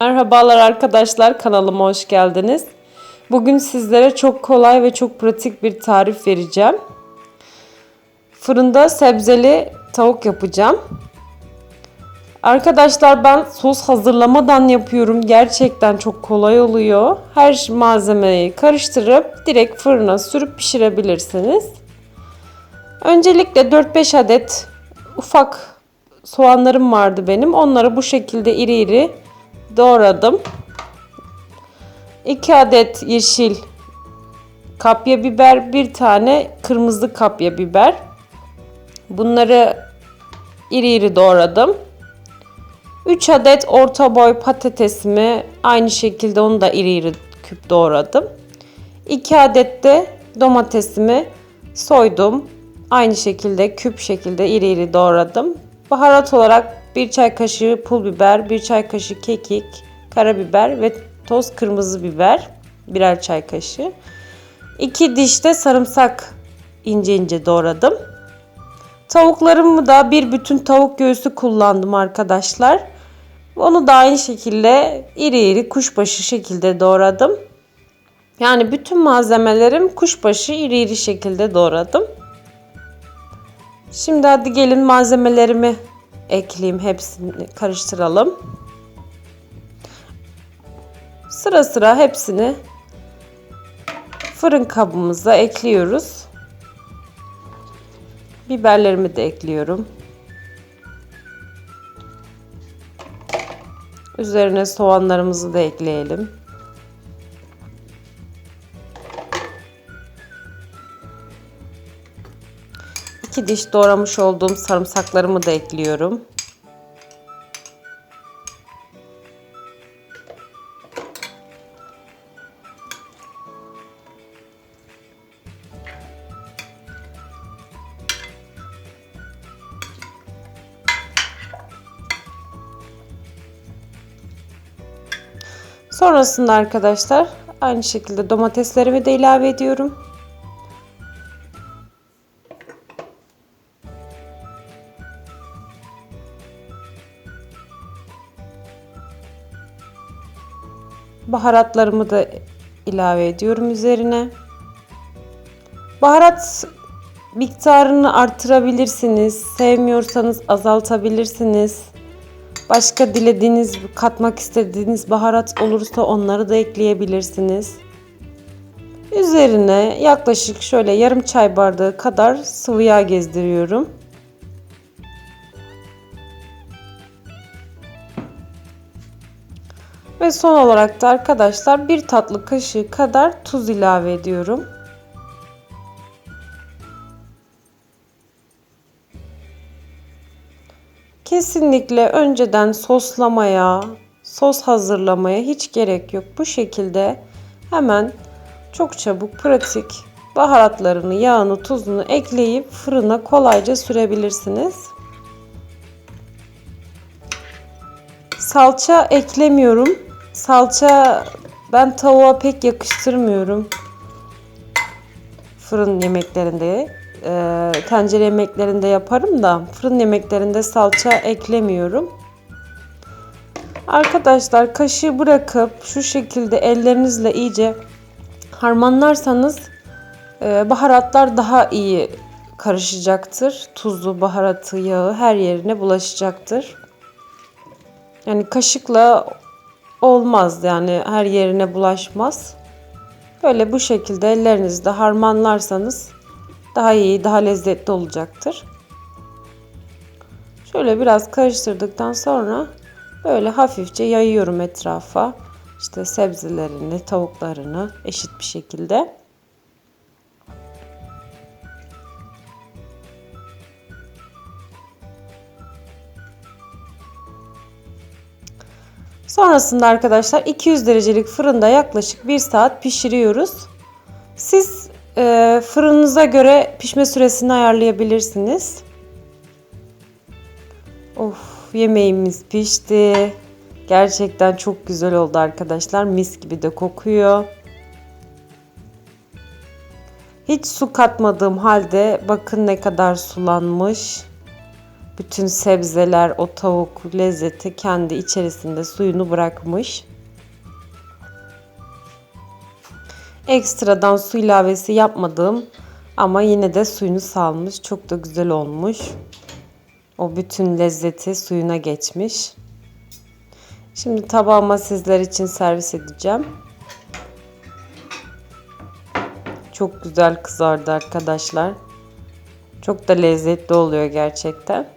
Merhabalar arkadaşlar kanalıma hoş geldiniz. Bugün sizlere çok kolay ve çok pratik bir tarif vereceğim. Fırında sebzeli tavuk yapacağım. Arkadaşlar ben sos hazırlamadan yapıyorum. Gerçekten çok kolay oluyor. Her malzemeyi karıştırıp direkt fırına sürüp pişirebilirsiniz. Öncelikle 4-5 adet ufak soğanlarım vardı benim. Onları bu şekilde iri iri doğradım. 2 adet yeşil kapya biber, bir tane kırmızı kapya biber. Bunları iri iri doğradım. 3 adet orta boy patatesimi aynı şekilde onu da iri iri küp doğradım. 2 adet de domatesimi soydum. Aynı şekilde küp şekilde iri iri doğradım. Baharat olarak 1 çay kaşığı pul biber, 1 çay kaşığı kekik, karabiber ve toz kırmızı biber birer çay kaşığı. 2 diş de sarımsak ince ince doğradım. Tavuklarımı da bir bütün tavuk göğsü kullandım arkadaşlar. Onu da aynı şekilde iri iri kuşbaşı şekilde doğradım. Yani bütün malzemelerim kuşbaşı iri iri şekilde doğradım. Şimdi hadi gelin malzemelerimi ekleyeyim. Hepsini karıştıralım. Sıra sıra hepsini fırın kabımıza ekliyoruz. Biberlerimi de ekliyorum. Üzerine soğanlarımızı da ekleyelim. İki diş doğramış olduğum sarımsaklarımı da ekliyorum. Sonrasında arkadaşlar aynı şekilde domateslerimi de ilave ediyorum. Baharatlarımı da ilave ediyorum üzerine. Baharat miktarını artırabilirsiniz. Sevmiyorsanız azaltabilirsiniz. Başka dilediğiniz, katmak istediğiniz baharat olursa onları da ekleyebilirsiniz. Üzerine yaklaşık şöyle yarım çay bardağı kadar sıvı yağ gezdiriyorum. Ve son olarak da arkadaşlar bir tatlı kaşığı kadar tuz ilave ediyorum. Kesinlikle önceden soslamaya, sos hazırlamaya hiç gerek yok. Bu şekilde hemen çok çabuk, pratik baharatlarını, yağını, tuzunu ekleyip fırına kolayca sürebilirsiniz. Salça eklemiyorum. Salça ben tavuğa pek yakıştırmıyorum. Fırın yemeklerinde e, tencere yemeklerinde yaparım da fırın yemeklerinde salça eklemiyorum. Arkadaşlar kaşığı bırakıp şu şekilde ellerinizle iyice harmanlarsanız e, baharatlar daha iyi karışacaktır. Tuzu, baharatı, yağı her yerine bulaşacaktır. Yani kaşıkla olmaz yani her yerine bulaşmaz. Böyle bu şekilde ellerinizde harmanlarsanız daha iyi, daha lezzetli olacaktır. Şöyle biraz karıştırdıktan sonra böyle hafifçe yayıyorum etrafa. İşte sebzelerini, tavuklarını eşit bir şekilde. Sonrasında arkadaşlar 200 derecelik fırında yaklaşık 1 saat pişiriyoruz. Siz e, fırınınıza göre pişme süresini ayarlayabilirsiniz. Of yemeğimiz pişti. Gerçekten çok güzel oldu arkadaşlar. Mis gibi de kokuyor. Hiç su katmadığım halde bakın ne kadar sulanmış. Bütün sebzeler, o tavuk lezzeti kendi içerisinde suyunu bırakmış. Ekstradan su ilavesi yapmadım ama yine de suyunu salmış. Çok da güzel olmuş. O bütün lezzeti suyuna geçmiş. Şimdi tabağıma sizler için servis edeceğim. Çok güzel kızardı arkadaşlar. Çok da lezzetli oluyor gerçekten.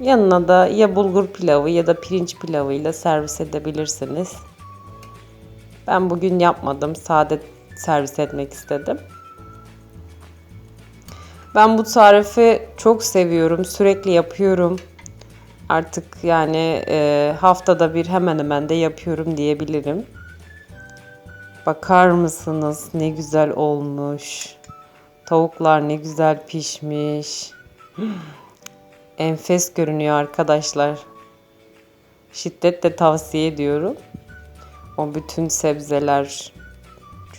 Yanına da ya bulgur pilavı ya da pirinç pilavıyla servis edebilirsiniz. Ben bugün yapmadım. Sade servis etmek istedim. Ben bu tarifi çok seviyorum. Sürekli yapıyorum. Artık yani e, haftada bir hemen hemen de yapıyorum diyebilirim. Bakar mısınız ne güzel olmuş. Tavuklar ne güzel pişmiş. Enfes görünüyor arkadaşlar. Şiddetle tavsiye ediyorum. O bütün sebzeler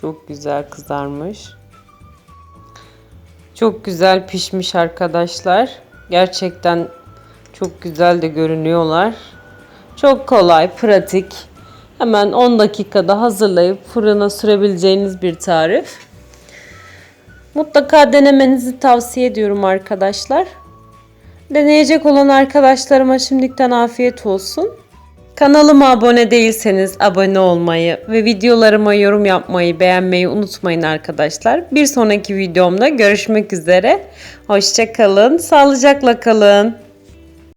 çok güzel kızarmış. Çok güzel pişmiş arkadaşlar. Gerçekten çok güzel de görünüyorlar. Çok kolay, pratik. Hemen 10 dakikada hazırlayıp fırına sürebileceğiniz bir tarif. Mutlaka denemenizi tavsiye ediyorum arkadaşlar. Deneyecek olan arkadaşlarıma şimdiden afiyet olsun. Kanalıma abone değilseniz abone olmayı ve videolarıma yorum yapmayı, beğenmeyi unutmayın arkadaşlar. Bir sonraki videomda görüşmek üzere. Hoşçakalın, sağlıcakla kalın.